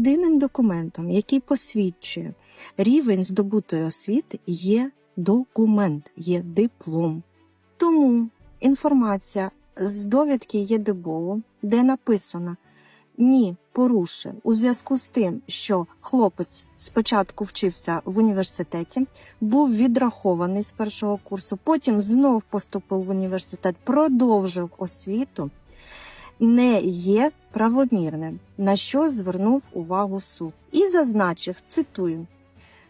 єдиним документом, який посвідчує рівень здобутої освіти, є документ, є диплом. Тому інформація з довідки ЄДБО, де написано ні, порушив у зв'язку з тим, що хлопець спочатку вчився в університеті, був відрахований з першого курсу, потім знов поступив в університет, продовжив освіту, не є правомірним, на що звернув увагу суд. І зазначив, цитую.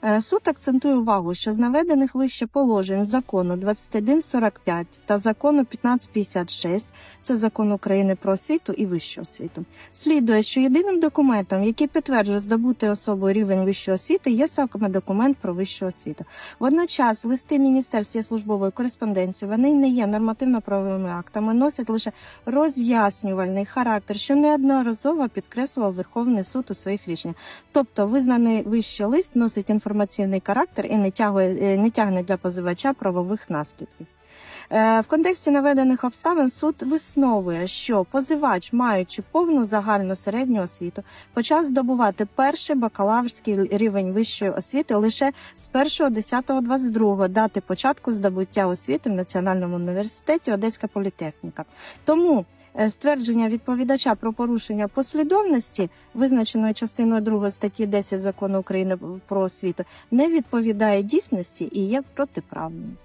«Е, Суд акцентує увагу, що з наведених вище положень закону 2145 та закону 1556, це закон України про освіту і вищу освіту, слідує, що єдиним документом, який підтверджує здобути особою рівень вищої освіти, є саме документ про вищу освіту. Водночас листи міністерств є службовою кореспонденцією, вони не є нормативно-правовими актами, носять лише роз'яснювальний характер, що неодноразово підкреслював Верховний суд у своїх рішеннях. Тобто, визнаний вищий лист носить інформаційний характер і не тягує е, не тягне для позивача правових наслідків. Е, В контексті наведених обставин суд висновує, що позивач, маючи повну загальну середню освіту, почав здобувати перший бакалаврський рівень вищої освіти лише з 1.10.22 дати початку здобуття освіти в Національному університеті Одеська політехніка. Тому ствердження відповідача про порушення послідовності, визначеної частиною 2 статті 10 закону України про освіту, не відповідає дійсності і є протиправним.